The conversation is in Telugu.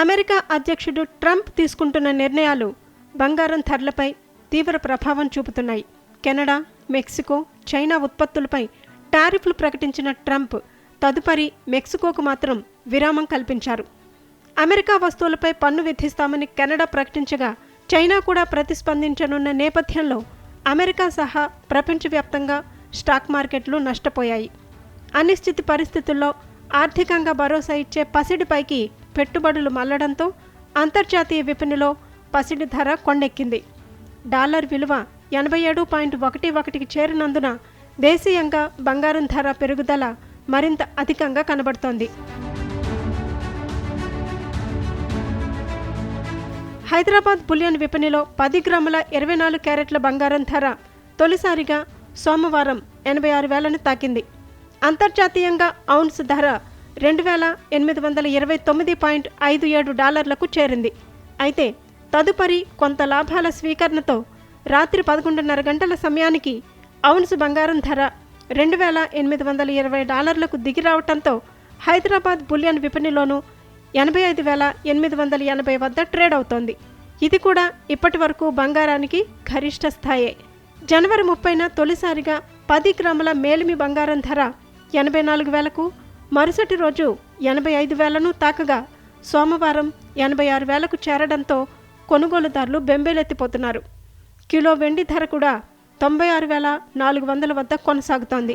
అమెరికా అధ్యక్షుడు ట్రంప్ తీసుకుంటున్న నిర్ణయాలు బంగారం ధరలపై తీవ్ర ప్రభావం చూపుతున్నాయి. కెనడా మెక్సికో చైనా ఉత్పత్తులపై టారిఫ్లు ప్రకటించిన ట్రంప్ తదుపరి మెక్సికోకు మాత్రం విరామం కల్పించారు. అమెరికా వస్తువులపై పన్ను విధిస్తామని కెనడా ప్రకటించగా చైనా కూడా ప్రతిస్పందించనున్న నేపథ్యంలో అమెరికా సహా ప్రపంచవ్యాప్తంగా స్టాక్ మార్కెట్లు నష్టపోయాయి. అనిశ్చితి పరిస్థితుల్లో ఆర్థికంగా భరోసా ఇచ్చే పసిడిపైకి పెట్టుబడులు మళ్ళడంతో అంతర్జాతీయ విపణిలో పసిడి ధర కొండెక్కింది. డాలర్ విలువ ఎనభై ఏడు పాయింట్ ఒకటి ఒకటికి చేరినందున దేశీయంగా బంగారం ధర పెరుగుదల మరింత అధికంగా కనబడుతోంది. హైదరాబాద్ బులియన్ విపణిలో పది గ్రాముల ఇరవై నాలుగు క్యారెట్ల బంగారం ధర తొలిసారిగా సోమవారం ఎనభై ఆరు వేలను తాకింది. అంతర్జాతీయంగా ఔన్స్ ధర రెండు వేల ఎనిమిది వందల ఇరవై తొమ్మిది పాయింట్ ఐదు ఏడు డాలర్లకు చేరింది. అయితే తదుపరి కొంత లాభాల స్వీకరణతో రాత్రి పదకొండున్నర గంటల సమయానికి ఔన్స్ బంగారం ధర రెండు వేల ఎనిమిది వందల ఇరవై డాలర్లకు దిగిరావటంతో హైదరాబాద్ బులియన్ విపణిలోనూ ఎనభై ఐదు వేల ఎనిమిది వందల ఎనభై వద్ద ట్రేడ్ అవుతోంది. ఇది కూడా ఇప్పటి వరకు బంగారానికి గరిష్ట స్థాయే. జనవరి ముప్పైన తొలిసారిగా పది గ్రాముల మేలిమి బంగారం ధర ఎనభై నాలుగు వేలకు మరుసటి రోజు ఎనభై ఐదు వేలను తాకగా సోమవారం ఎనభై ఆరు వేలకు చేరడంతో కొనుగోలుదారులు బెంబేలెత్తిపోతున్నారు. కిలో వెండి ధర కూడా తొంభై ఆరు వేల నాలుగు వందల వద్ద కొనసాగుతోంది.